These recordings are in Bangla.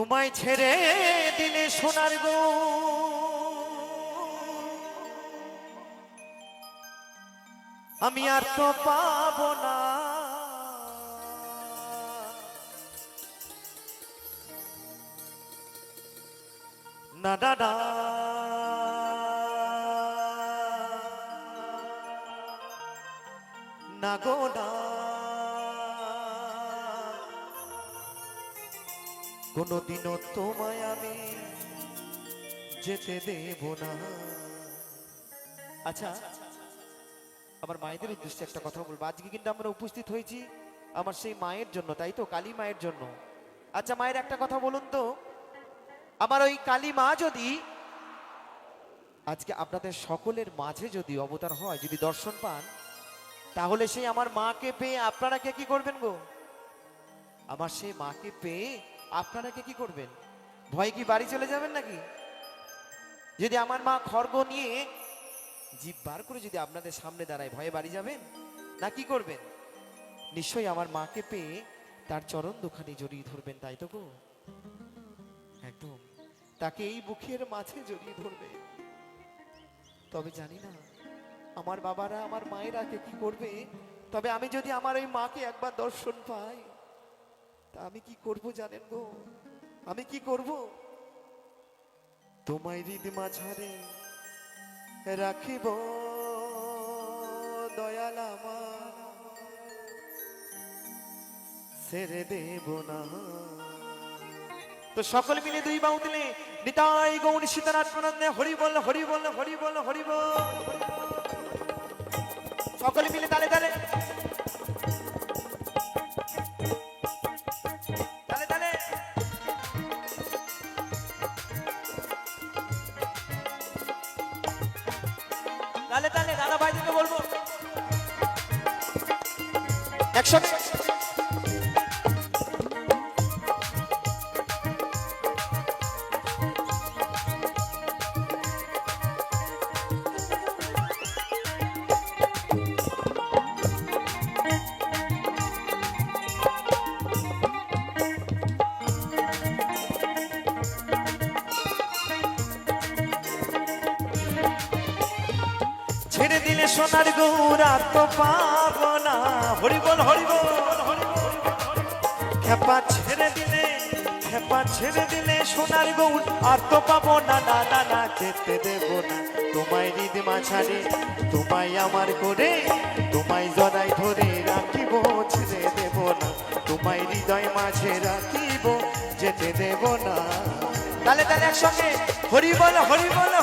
তোমায় ছেড়ে দিলে সোনার গো। আমি আর তো পাবো না। না দাদা না গো, না। কোনোদিনও তোমায় আমি যেতে দেব না। আচ্ছা আমার মায়েদের উদ্দেশ্যে একটা কথা বলব। আজকে কিন্তু আমরা উপস্থিত হয়েছি আমার সেই মায়ের জন্য, তাই তো? কালী মায়ের জন্য। আচ্ছা মায়ের একটা কথা বলুন তো। আমার ওই কালী মা যদি, আজকে আপনাদের সকলের মাঝে যদি অবতার হয়, যদি দর্শন পান, তাহলে সেই আমার মাকে পেয়ে আপনারা কে কি করবেন গো? আমার সেই মাকে পেয়ে আপনারা কে করবেন? ভয় কি বাড়ি চলে যাবেন নাকি? যদি আমার মা খড়গ নিয়ে জিভ বার করে যদি আপনাদের সামনে দাঁড়ায়, ভয়ে বাড়ি যাবেন? না কি করবেন? নিশ্চয়ই আমার মাকে পেয়ে তার চরণ দুখানি জড়িয়ে ধরবেন, তাই তো গো? একদম। তাকে এই বুকের মাঝে জড়িয়ে ধরবে। তবে জানি না, আমার বাবারা আমার মায়েরা কে কি করবে? তবে আমি যদি আমার ওই মাকে একবার দর্শন পাই তা আমি কি করব জানেন গো? আমি কি করব? তোমায় হৃদ মাঝারে রাখিব, দয়াল আমার। ছেড়ে দেব না। তো সকল মিলে দুই বাউ দিলে নিতাই গৌণ সীতারাত প্রনন্দে হরি বল হরি বল হরি বল হরি বল সকলে মিলে তালে তালে সোনার গৌরা তো পাবো না। হরি বল হরি বল খেপা ছেড়ে দিলে, খেপা ছেড়ে দিলে সোনার গৌর আর তো পাবো না। না না না যেতে দেব না। তোমায় হৃদ মাঝারে, তোমায় আমার করে, তোমায় জড়াই ধরে রাখিব, ছেড়ে দেব না। তোমায় হৃদয় মাঝে রাখিব, যেতে দেব না। তাহলে তাহলে একসঙ্গে হরি বল হরি বল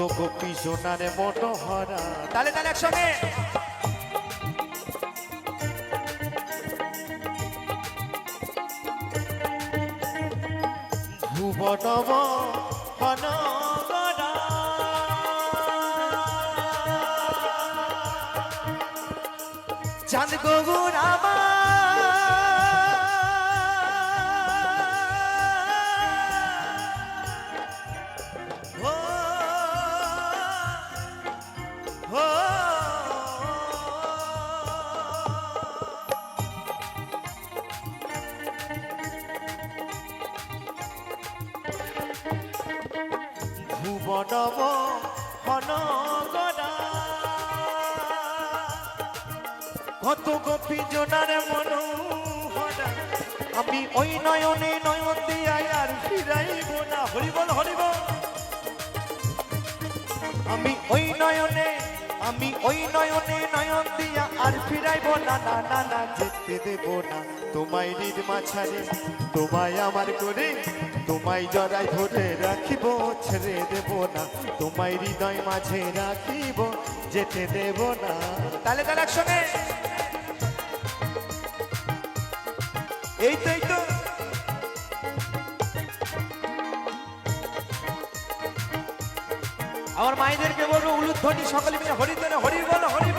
কত গোপী সোনার মনোহরা। তালে তালে একসঙ্গে। ভুবনব হন চাঁদ ভুবনব কত গোপী জোনার মনোহরা। আমি ওই নয়নে নয়ন দিয়াই আর ফিরাইব না। হরিবল হরিবল আমি ওই নয়নে, আমি ওই নয়নে নয়ন দিয়া আর ফিরাইব না। না না না, যেতে দেব না। তোমায় নিজ মাছারে তোমায় আমার করে তোমায় জড়াই ধরে রাখিব, ছেড়ে দেব না। তোমায় হৃদয় মাঝে রাখিব, যেতে দেব না। তাহলে তাহলে একসঙ্গে। এই তো এই তো আমার মায়েদেরকে বলব, উলুধ্বনি সকলে মিলে হরি তোলে হরি বল হরি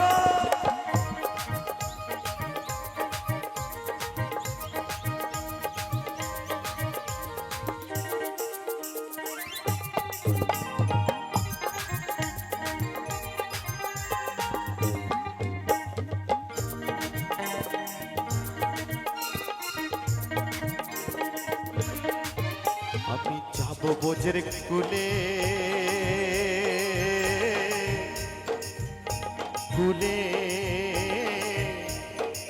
আমি যাব বোঝের কুলে। কুলে।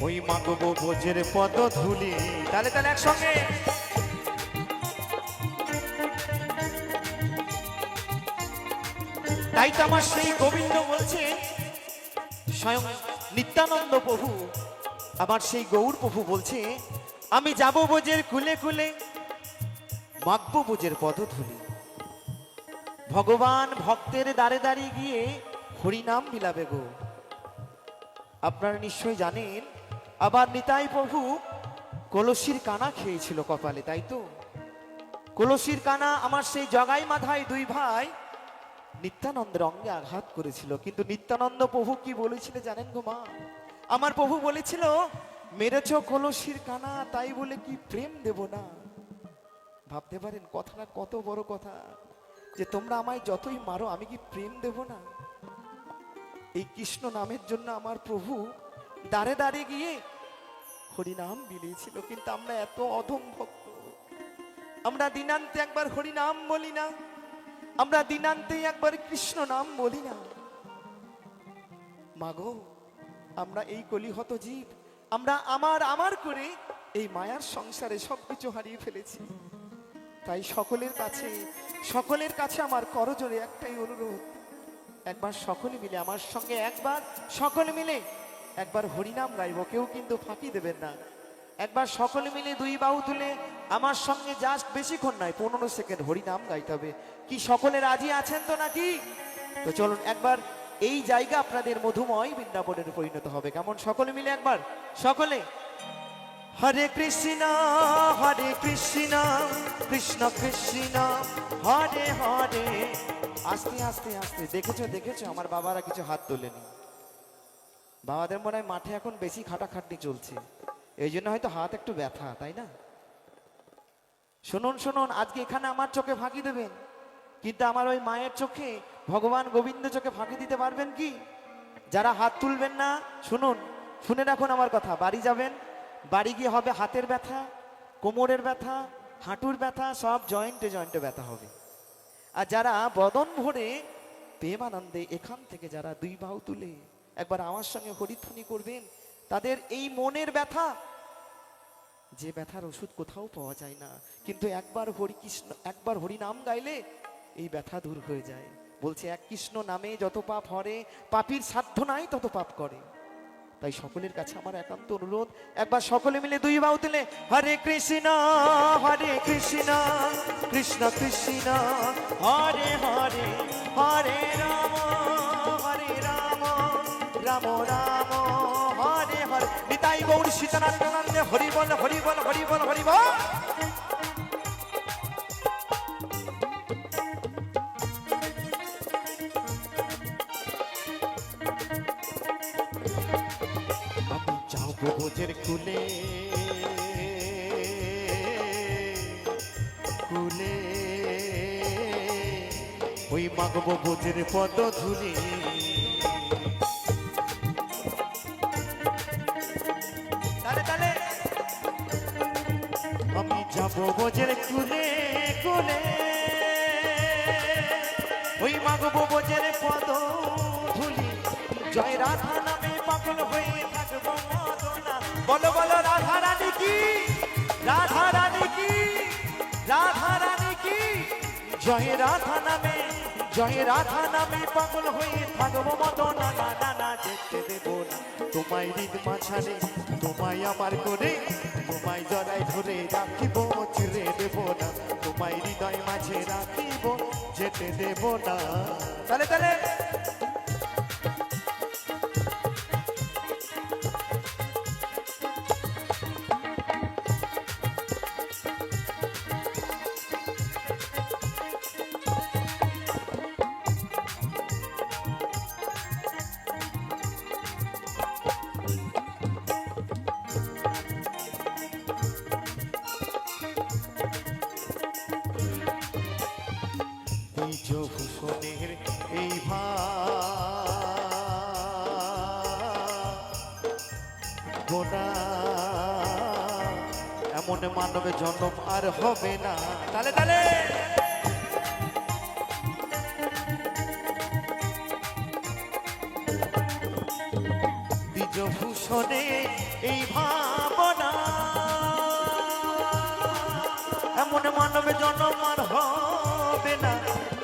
ওই মাগবো বোঝের পদ ধুলি। তাহলে তাহলে একসঙ্গে। তাই তো আমার সেই গোবিন্দ বলছে, স্বয়ং নিত্যানন্দ প্রভু। আমার সেই গৌর প্রভু বলছে, আমি যাব বোঝের কুলে কুলে। মাগবো বোঝের পদধূলি ভগবান ভক্তের দাঁড়ে দাঁড়িয়ে গিয়ে হরিনাম বিলাবে গো। আপনারা নিশ্চয়ই জানেন, আবার নিতাই প্রভু কলসির কানা খেয়েছিল কপালে, তাই তো? কলসির কানা আমার সেই জগাই মাথায় দুই ভাই নিত্যানন্দের অঙ্গে আঘাত করেছিল। কিন্তু নিত্যানন্দ প্রভু কি বলেছিল জানেন গো মা? আমার প্রভু বলেছিল, মেরেছ কলসির কানা, তাই বলে কি প্রেম দেব না? ভাবতে পারেন কথাটা কত বড় কথা, যে তোমরা আমায় যতই মারো, আমি কি প্রেম দেব না? এই কৃষ্ণ নামের জন্য আমার প্রভু দাঁড়ে দাঁড়িয়ে গিয়ে হরিনাম বিলিয়েছিল, কিন্তু আমরা এত অধম ভক্ত। আমরা দিনান্তে একবার হরিনাম বলি না, আমরা দিনান্তে একবার কৃষ্ণ নাম বলি না। মাগো, আমরা এই কলিহত জীব, আমরা আমার আমার করে এই মায়ার সংসারে সবকিছু হারিয়ে ফেলেছি। তাই সকলের কাছে সকলের কাছে আমার করজোরে একটাই অনুরোধ। একবার সকলে মিলে, আমার সঙ্গে একবার সকলে মিলে, একবার হরিনাম গাইব, কেউ কিন্তু ফাঁকি দেবেন না। একবার সকলে মিলে দুই বাহু তুলে, আমার সঙ্গে জাস্ট বেশিক্ষণ নয়, পনেরো সেকেন্ড হরিনাম গাইতে হবে। কি সকলে রাজি আছেন তো নাকি? তো চলুন, একবার এই জায়গা আপনাদের মধুময় বৃন্দাবনের পরিণত হবে। কেমন? সকলে মিলে একবার? সকলে? হরে কৃষ্ণ হরে কৃষ্ণ কৃষ্ণ কৃষ্ণ হরে হরে আস্তে আস্তে আস্তে। দেখেছ দেখেছ? আমার বাবারা কিছু হাত তোলেনি। বাবাদের মনে হয় মাঠে এখন বেশি খাটাখাটনি চলছে। এই জন্য হয়তো হাত একটু ব্যথা, তাই না? শুনুন শুনুন, আজকে এখানে আমার চোখে ফাঁকি দেবেন। কিন্তু আমার ওই মায়ের চোখে ভগবান গোবিন্দ চোখে ফাঁকি দিতে পারবেন কি? যারা হাত তুলবেন না, শুনুন, শুনে রাখুন আমার কথা। বাড়ি যাবেন বাড়ি গিয়ে হবে হাতের ব্যথা, কোমরের ব্যথা, হাঁটুর ব্যথা, সব জয়েন্টে জয়েন্টে ব্যথা হবে। আর যারা বদন ভরে প্রেমানন্দে এখান থেকে যারা দুই বাহু তুলে একবার আমার সঙ্গে হরিধ্বনি করবেন, তাদের এই মনের ব্যথা, যে ব্যথার ওষুধ কোথাও পাওয়া যায় না, কিন্তু একবার হরি কৃষ্ণ একবার হরি নাম গাইলে এই ব্যথা দূর হয়ে যায়। বলছে, এক কৃষ্ণ নামে যত পাপ হরে, পাপির সাধ্য নাই তত পাপ করে। তাই সকলের কাছে আমার একান্ত অনুরোধ। একবার সকলে মিলে দুই বাউ তুলে হরে কৃষ্ণ হরে কৃষ্ণ কৃষ্ণ কৃষ্ণ, হরে হরে হরে রাম হরে রাম রাম রাম, হরে হরে। নিতাই গৌর সীতানারায়ণে হরি বল হরি বল হরি বল হরি বল। যাব বোঝের কুলে। কুলে। ওই মাগবো বোঝের পদ ধুলি আমি যাব বোঝের কুলে কুলে। ওই মাগবো বোঝের পদ ধুলি জয় রাধা নামে পাগল হয়ে বলো বলো রাধা রানী কি? রাধা রানী কি? রাধা রানী কি? জয় রাধা নামে, জয় রাধা নামে পাগল হয়ে থাকব মদনা না তোমায় হৃদ মাঝারে তোমায় আমার করে তোমায় জড়াই ধরে রাখিব ছেড়ে দেব না। তোমায় হৃদয় মাঝে রাখিব, যেতে দেব না। তাহলে তাহলে এমন মানব জন্ম আর হবে না। তালে তালে! দ্বিজ এই ভাবনা, এমন মানব জন্ম আর হবে না।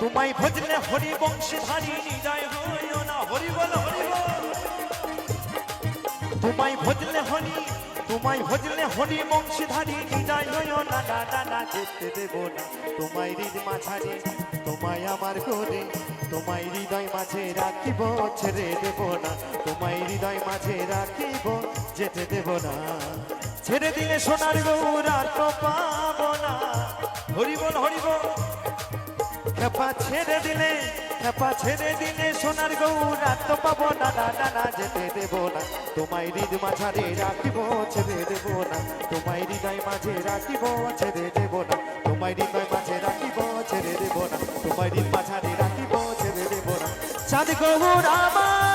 তোমায় ভজলে হরি বংশে ধারি হৃদয় হইও না, হরি বল হরি বল। তোমায় ভজলে হরি, তোমায় ভজলে হরি বংশে ধারি হৃদয় হইও না না না যেতে দেব না। তোমায় হৃদ মাঝারে, তোমায় আমার করে তোমায় হৃদয় মাঝে রাখিব, ছেড়ে দেব না। তোমায় হৃদয় মাঝে রাখিব, যেতে দেব না। ছেড়ে দিলে সোনার গৌরার তো পাবো না। হরিবল হরিবল, খেপা ছেড়ে দিলে খেপা ছেড়ে দিনে সোনার গৌরা তো পাবো না না না না, যেতে দেব না। তোমায় হৃদ মাঝারে রাখিব, ছেড়ে দেব না। তোমায় হৃদয় মাঝে রাখিব, ছেড়ে দেব না। তোমায় হৃদয় মাঝে রাখিব, ছেড়ে দেব না। তোমায় হৃদ মাঝারে রাখিব, ছেড়ে দেব না। চাঁদ গৌর আমার